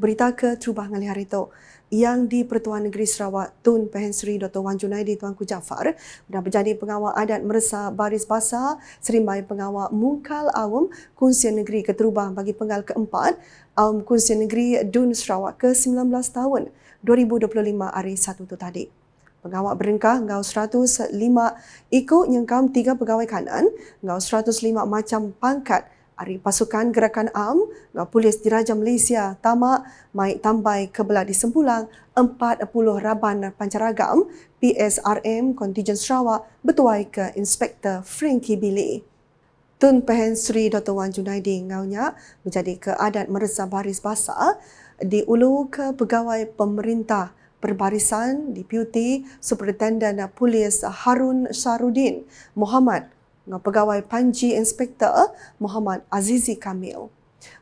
berita ke Trubah Ngali hari itu yang di Pertuan Negeri Sarawak Tun Pehen Sri Dr. Wan Junaidi Tuanku Jaafar dah berjadi pengawal adat Meresa Baris Basah serimbai pengawal Mungkal Awam Kunsian Negeri Keterubah bagi penggal keempat Awam Kunsian Negeri Dun Sarawak ke 19 tahun 2025 hari satu tu tadi. Pengawal berengkah ngau 105 ikut nyengkam tiga pegawai kanan, ngau 105 macam pangkat Hari Pasukan Gerakan Am, Polis Diraja Malaysia, Tamak, Mai Tambai Kebelah di Sempulang, 40 Raban Pancaragam, PSRM Kontijen Sarawak, bertuai ke Inspektor Frankie Billy. Tun Pehen Sri Dr. Wan Junaidi ngaunya menjadi keadaan meresah baris basah di ulu ke pegawai pemerintah perbarisan Deputy Superintendent Polis Harun Sarudin Muhammad pegawai Panji Inspektor Muhammad Azizi Kamil.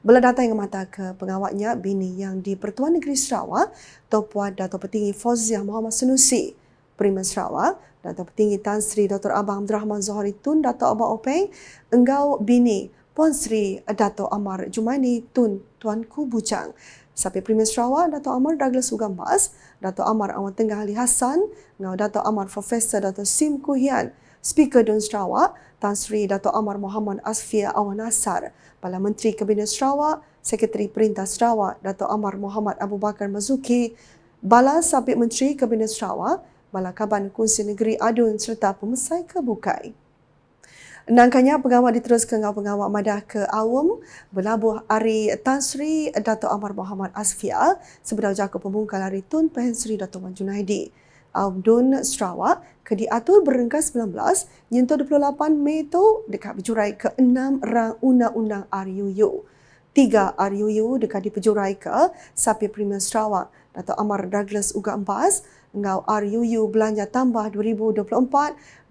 Bila datang yang mata ke pengawatnya bini yang di Pertuan Negeri Sarawak, Tuan Dato' Petinggi Fauziah Muhammad Senusi, Primen Sarawak, Dato' Petinggi Tan Sri Dr. Abang Abdul Rahman Zohari Tun Dato' Abang Openg, Enggau Bini Puan Sri Dato' Amar Jumaini Tun Tuanku Bujang. Sapi Primen Sarawak, Dato' Amar Douglas Ugambas, Dato' Amar Awan Tengah Ali Hassan, Dato' Amar Profesor Dato' Sim Kuhian, Speaker Dun Sarawak, Tan Sri Dato' Amar Muhammad Asfia Awan Nasar, Pala Menteri Kabinet Sarawak, Sekretari Perintah Sarawak, Dato' Amar Muhammad Abu Bakar Mazuki, Bala Sabit Menteri Kabinet Sarawak, Bala Kaban Kunsi Negeri Adun serta pemesai kebukai. Nangkanya pengawal diteruskan dengan pengawal madah ke Awam berlabuh hari Tan Sri Dato' Amar Muhammad Asfia sebenarnya jaka pembungkal hari Tun Pehen Sri Dato' Wan Junaidi. Dun Sarawak ke diatur berengkas 19 nyentuh 28 Mei tu dekat berjurai ke 6 rang undang-undang RUU. Tiga RUU dekat diperjurai ke Sapi Premier Sarawak Dato' Amar Douglas Uga Empas ngau RUU Belanja Tambah 2024-2025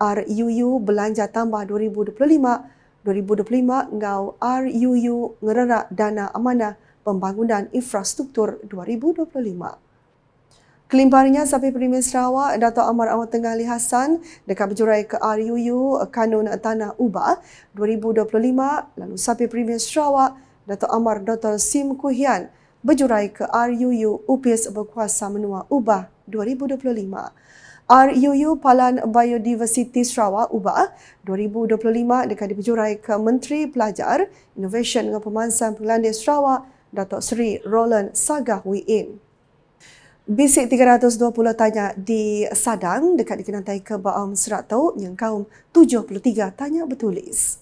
RUU Belanja Tambah 2025 2025 ngau RUU Ngererak Dana Amanah Pembangunan Infrastruktur 2025. Kelimpahannya Sapi Premier Sarawak Dato' Amar Awang Tengah Ali Hassan dekat berjurai ke RUU Kanun Tanah Ubah 2025 lalu Sapi Premier Sarawak Dato' Amar Dr. Sim Kuhian berjurai ke RUU UPIS Berkuasa Menua Ubah 2025. RUU Palan Biodiversity Sarawak Ubah 2025 dekat berjurai ke Menteri Pelajar, Innovation dan Pemansan Pengelandis Sarawak Dato' Sri Roland Sagah Wiin. Bisik 320 tanya di Sadang dekat dikenantai ke Baam Serat Tau yang kaum 73 tanya bertulis.